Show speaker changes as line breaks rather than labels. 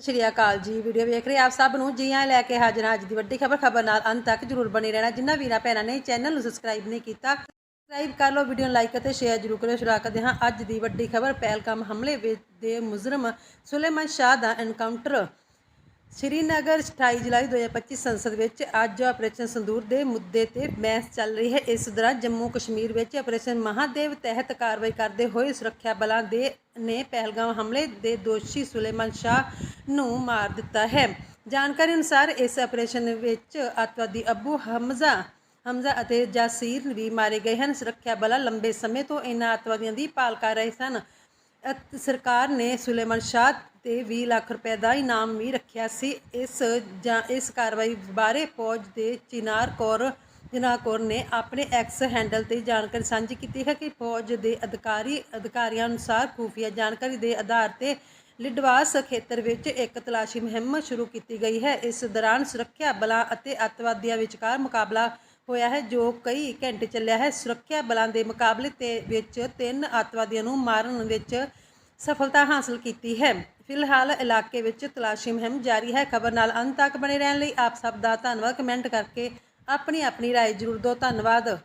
ਸਤਿ ਸ਼੍ਰੀ ਅਕਾਲ ਜੀ, ਵੀਡੀਓ ਵੇਖ ਰਹੇ ਆਪ ਸਭ ਨੂੰ। ਜੀਆਂ ਲੈ ਕੇ ਹਾਜ਼ਰ ਹਾਂ ਅੱਜ ਦੀ ਵੱਡੀ ਖਬਰ ਖਬਰ ਨਾਲ ਅੰਤ ਤੱਕ ਜਰੂਰ ਬਣੇ ਰਹਿਣਾ। ਜਿੰਨਾ ਵੀਰਾਂ ਭੈਣਾਂ ਨੇ ਚੈਨਲ ਨੂੰ ਸਬਸਕ੍ਰਾਈਬ ਨਹੀਂ ਕੀਤਾ ਸਬਸਕ੍ਰਾਈਬ ਕਰ ਲਓ, ਵੀਡੀਓ ਨੂੰ ਲਾਈਕ ਅਤੇ ਸ਼ੇਅਰ ਜਰੂਰ ਕਰਿਓ। ਸ਼ੁਰੂ ਕਰਦੇ ਹਾਂ ਅੱਜ ਦੀ ਵੱਡੀ ਖਬਰ, ਪਹਿਲਗਾਮ ਹਮਲੇ ਵਿੱਚ ਦੇ ਮੁਜਰਮ ਸੁਲੇਮਾਨ ਸ਼ਾਹ ਦਾ ਐਨਕਾਊਂਟਰ ਸ਼੍ਰੀਨਗਰ 28 ਜੁਲਾਈ 2025 ਸੰਸਦ ਵਿੱਚ ਅੱਜ ਆਪਰੇਸ਼ਨ ਸੰਦੂਰ ਦੇ ਮੁੱਦੇ ਤੇ ਬਹਿਸ ਚੱਲ ਰਹੀ ਹੈ। ਇਸ ਦੌਰਾਨ ਜੰਮੂ ਕਸ਼ਮੀਰ ਵਿੱਚ ਆਪਰੇਸ਼ਨ ਮਹਾਦੇਵ ਤਹਿਤ ਕਾਰਵਾਈ ਕਰਦੇ ਹੋਏ ਸੁਰੱਖਿਆ ਬਲਾਂ ਦੇ ਨੇ ਪਹਿਲਗਾਮ ਹਮਲੇ ਦੇ ਦੋਸ਼ੀ ਸੁਲੇਮਾਨ ਸ਼ਾਹ ਨੂੰ ਮਾਰ ਦਿੱਤਾ ਹੈ। ਜਾਣਕਾਰੀ ਅਨੁਸਾਰ ਇਸ ਆਪਰੇਸ਼ਨ ਵਿੱਚ ਅੱਤਵਾਦੀ ਅਬੂ ਹਮਜ਼ਾ ਹਮਜ਼ਾ ਅਤੇ ਜਾਸੀਰ ਵੀ ਮਾਰੇ ਗਏ ਹਨ। ਸੁਰੱਖਿਆ ਬਲਾਂ ਲੰਬੇ ਸਮੇਂ ਤੋਂ ਇਹਨਾਂ ਅੱਤਵਾਦੀਆਂ ਦੀ ਭਾਲ ਕਰ ਰਹੇ ਸਨ। ਸਰਕਾਰ ਨੇ ਸੁਲੇਮਾਨ ਸ਼ਾਹ ਤੇ 20 ਲੱਖ ਰੁਪਏ ਦਾ ਇਨਾਮ ਵੀ ਰੱਖਿਆ ਸੀ। ਇਸ ਜਾਂ ਇਸ ਕਾਰਵਾਈ ਬਾਰੇ ਫੌਜ ਦੇ ਚਿਨਾਰ ਕੌਰ ਜਨਾ ਕੌਰ ਨੇ ਆਪਣੇ ਐਕਸ ਹੈਂਡਲ ਤੇ ਜਾਣਕਾਰੀ ਸਾਂਝੀ ਕੀਤੀ ਹੈ ਕਿ ਫੌਜ ਦੇ ਅਧਿਕਾਰੀ, ਅਧਿਕਾਰੀਆਂ ਅਨੁਸਾਰ ਖੂਫੀਆ ਜਾਣਕਾਰੀ ਦੇ ਆਧਾਰ ਤੇ ਲਿਡਵਾਸ ਖੇਤਰ ਵਿੱਚ ਇੱਕ ਤਲਾਸ਼ੀ ਮੁਹਿੰਮ ਸ਼ੁਰੂ ਕੀਤੀ ਗਈ ਹੈ। ਇਸ ਦੌਰਾਨ ਸੁਰੱਖਿਆ ਬਲਾਂ ਅਤੇ ਅੱਤਵਾਦੀਆਂ ਵਿਚਕਾਰ ਮੁਕਾਬਲਾ ਹੋਇਆ ਹੈ, ਜੋ ਕਈ ਘੰਟੇ ਚੱਲਿਆ ਹੈ। ਸੁਰੱਖਿਆ ਬਲਾਂ ਦੇ ਮੁਕਾਬਲੇ ਤੇ ਵਿੱਚ ਤਿੰਨ ਅੱਤਵਾਦੀਆਂ ਨੂੰ ਮਾਰਨ ਵਿੱਚ ਸਫਲਤਾ ਹਾਸਲ ਕੀਤੀ ਹੈ ਫਿਲਹਾਲ ਇਲਾਕੇ ਵਿੱਚ ਤਲਾਸ਼ੀ ਮੁਹਿੰਮ ਜਾਰੀ ਹੈ ਖਬਰ ਨਾਲ ਅੰਤ ਤੱਕ ਬਣੇ ਰਹਿਣ ਲਈ ਆਪ ਸਭ ਦਾ ਧੰਨਵਾਦ ਕਮੈਂਟ ਕਰਕੇ ਆਪਣੀ ਆਪਣੀ رائے ਜ਼ਰੂਰ ਦਿਓ ਧੰਨਵਾਦ